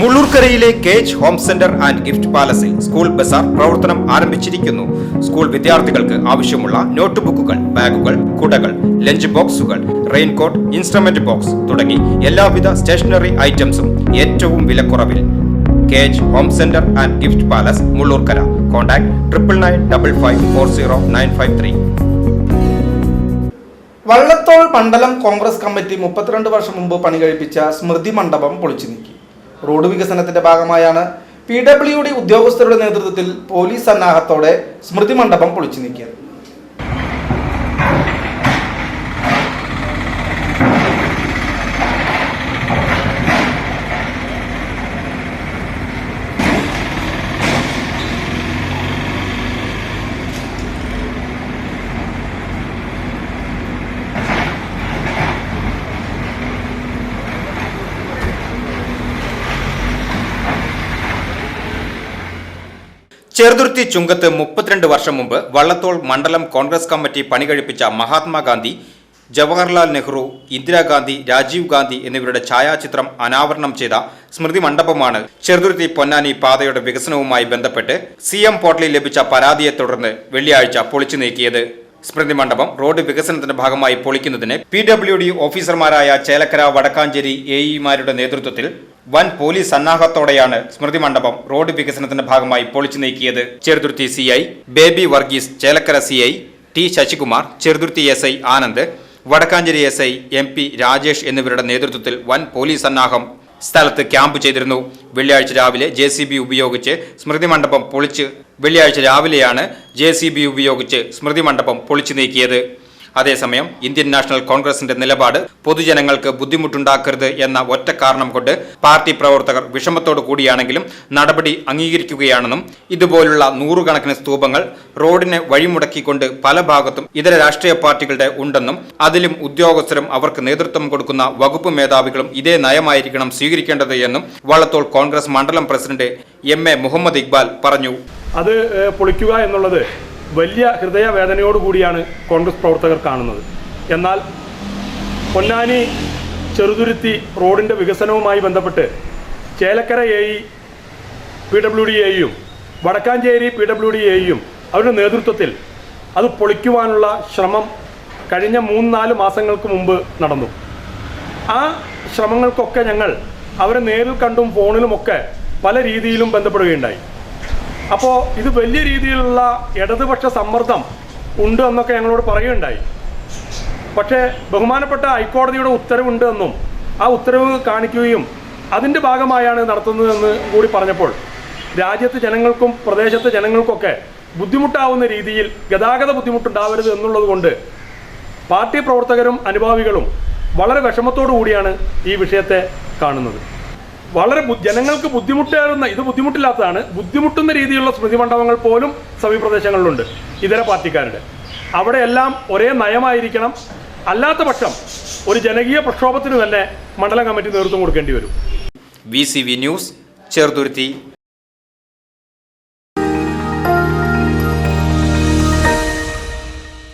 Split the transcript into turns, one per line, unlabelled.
മുള്ളൂർക്കരയിലെ cage home centre and gift പാലസിൽ school ബസാർ പ്രവർത്തനം ആരംഭിച്ചിരിക്കുന്നു. സ്കൂൾ വിദ്യാർത്ഥികൾക്ക് ആവശ്യമുള്ള നോട്ട് ബുക്കുകൾ ബാഗുകൾ കുടകൾ ലഞ്ച് ബോക്സുകൾ റെയിൻകോട്ട് ഇൻസ്ട്രുമെന്റ് ബോക്സ് തുടങ്ങി എല്ലാവിധ സ്റ്റേഷനറി ഐറ്റംസും ഏറ്റവും വിലക്കുറവിൽ. Cage home centre and gift palace Mullurkara. Contact triple nine double five four zero nine five three.
Vallathol മണ്ഡലം കോൺഗ്രസ് കമ്മിറ്റി മുപ്പത്തിരണ്ട് വർഷം മുമ്പ് പണി കഴിപ്പിച്ച സ്മൃതി മണ്ഡപം പൊളിച്ചു നീക്കി. റോഡ് വികസനത്തിന്റെ ഭാഗമായാണ് പി ഡബ്ല്യു ഡി ഉദ്യോഗസ്ഥരുടെ നേതൃത്വത്തിൽ പോലീസ് സന്നാഹത്തോടെ സ്മൃതി മണ്ഡപം പൊളിച്ചു നീക്കിയത്.
ചെറുതുരുത്തി ചുങ്കത്ത് മുപ്പത്തിരണ്ട് വർഷം മുമ്പ് വള്ളത്തോൾ മണ്ഡലം കോൺഗ്രസ് കമ്മിറ്റി പണി പണികഴിപ്പിച്ച മഹാത്മാഗാന്ധി ജവഹർലാൽ നെഹ്റു ഇന്ദിരാഗാന്ധി രാജീവ് ഗാന്ധി എന്നിവരുടെ ഛായാചിത്രം അനാവരണം ചെയ്ത സ്മൃതി മണ്ഡപമാണ് ചെറുതുരുത്തി പൊന്നാനി പാതയുടെ വികസനവുമായി ബന്ധപ്പെട്ട് സി എം പോർട്ടലിൽ ലഭിച്ച പരാതിയെ തുടർന്ന് വെള്ളിയാഴ്ച പൊളിച്ചു നീക്കിയത്. സ്മൃതി മണ്ഡപം റോഡ് വികസനത്തിന്റെ ഭാഗമായി പൊളിക്കുന്നതിന് പി ഡബ്ല്യു ഡി ഓഫീസർമാരായ ചേലക്കര വടക്കാഞ്ചേരി എ ഇമാരുടെ നേതൃത്വത്തിൽ വൻ പോലീസ് സന്നാഹത്തോടെയാണ് സ്മൃതി മണ്ഡപം റോഡ് വികസനത്തിന്റെ ഭാഗമായി പൊളിച്ചു നീക്കിയത്. Cheruthuruthy C I Baby Varghese Chelakkara C I T Sasikumar Cheruthuruthy S Anand Vadakkanchery S I M P Rajesh എന്നിവരുടെ നേതൃത്വത്തിൽ വൻ പോലീസ് സന്നാഹം സ്ഥലത്ത് ക്യാമ്പ് ചെയ്തിരുന്നു. വെള്ളിയാഴ്ച രാവിലെ ജെ സി ബി ഉപയോഗിച്ച് സ്മൃതി മണ്ഡപം പൊളിച്ച് വെള്ളിയാഴ്ച രാവിലെയാണ് ജെ സി ബി ഉപയോഗിച്ച് സ്മൃതി മണ്ഡപം പൊളിച്ചു നീക്കിയത്. അതേസമയം ഇന്ത്യൻ നാഷണൽ കോൺഗ്രസിന്റെ നിലപാട് പൊതുജനങ്ങൾക്ക് ബുദ്ധിമുട്ടുണ്ടാക്കരുത് എന്ന ഒറ്റ കാരണം കൊണ്ട് പാർട്ടി പ്രവർത്തകർ വിഷമത്തോടു കൂടിയാണെങ്കിലും നടപടി അംഗീകരിക്കുകയാണെന്നും ഇതുപോലുള്ള നൂറുകണക്കിന് സ്തൂപങ്ങൾ റോഡിനെ വഴിമുടക്കിക്കൊണ്ട് പല ഭാഗത്തും ഇതര രാഷ്ട്രീയ പാർട്ടികളുടെ ഉണ്ടെന്നും അതിലും ഉദ്യോഗസ്ഥരും അവർക്ക് നേതൃത്വം കൊടുക്കുന്ന വകുപ്പ് മേധാവികളും ഇതേ നയമായിരിക്കണം സ്വീകരിക്കേണ്ടത് എന്നും വള്ളത്തോൾ കോൺഗ്രസ് മണ്ഡലം president M A Muhammad Iqbal പറഞ്ഞു.
അത് പൊളിക്കുക എന്നുള്ളത് വലിയ ഹൃദയവേദനയോട് കൂടിയാണ് കോൺഗ്രസ് പ്രവർത്തകർ കാണുന്നത്. എന്നാൽ പൊന്നാനി ചെറുതുരുത്തി റോഡിന്റെ വികസനവുമായി ബന്ധപ്പെട്ട് Chelakkara A E P W D എയും വടക്കാഞ്ചേരി പി ഡബ്ല്യു ഡി എയും അവരുടെ നേതൃത്വത്തിൽ അത് പൊളിക്കുവാനുള്ള ശ്രമം കഴിഞ്ഞ മൂന്ന് നാല് മാസങ്ങൾക്ക് മുമ്പ് നടന്നു. ആ ശ്രമങ്ങൾക്കൊക്കെ ഞങ്ങൾ അവരെ നേരിൽ കണ്ടും ഫോണിലുമൊക്കെ പല രീതിയിലും ബന്ധപ്പെടുകയുണ്ടായി. അപ്പോൾ ഇത് വലിയ രീതിയിലുള്ള ഇടതുപക്ഷ സമ്മർദ്ദം ഉണ്ട് എന്നൊക്കെ ഞങ്ങളോട് പറയുകയുണ്ടായി. പക്ഷേ ബഹുമാനപ്പെട്ട ഹൈക്കോടതിയുടെ ഉത്തരവുണ്ട് എന്നും ആ ഉത്തരവ് കാണിക്കുകയും അതിന്റെ ഭാഗമായാണ് നടത്തുന്നതെന്ന് കൂടി പറഞ്ഞപ്പോൾ രാജ്യത്തെ ജനങ്ങൾക്കും പ്രദേശത്തെ ജനങ്ങൾക്കൊക്കെ ബുദ്ധിമുട്ടാവുന്ന രീതിയിൽ ഗതാഗത ബുദ്ധിമുട്ടുണ്ടാവരുത് എന്നുള്ളത് കൊണ്ട് പാർട്ടി പ്രവർത്തകരും അനുഭാവികളും വളരെ വിഷമത്തോടു കൂടിയാണ് ഈ വിഷയത്തെ കാണുന്നത്. വളരെ ജനങ്ങൾക്ക് ബുദ്ധിമുട്ടേറുന്ന ഇത് ബുദ്ധിമുട്ടില്ലാത്തതാണ് ബുദ്ധിമുട്ടുന്ന രീതിയിലുള്ള സ്മൃതി മണ്ഡപങ്ങൾ പോലും സമീപ്രദേശങ്ങളിലുണ്ട് ഇതര പാർട്ടിക്കാരുടെ. അവിടെയെല്ലാം ഒരേ നയമായിരിക്കണം. അല്ലാത്ത പക്ഷം ഒരു ജനകീയ പ്രക്ഷോഭത്തിന് തന്നെ മണ്ഡലം കമ്മിറ്റി നേതൃത്വം കൊടുക്കേണ്ടി വരും.
V news Cheruthuruthy.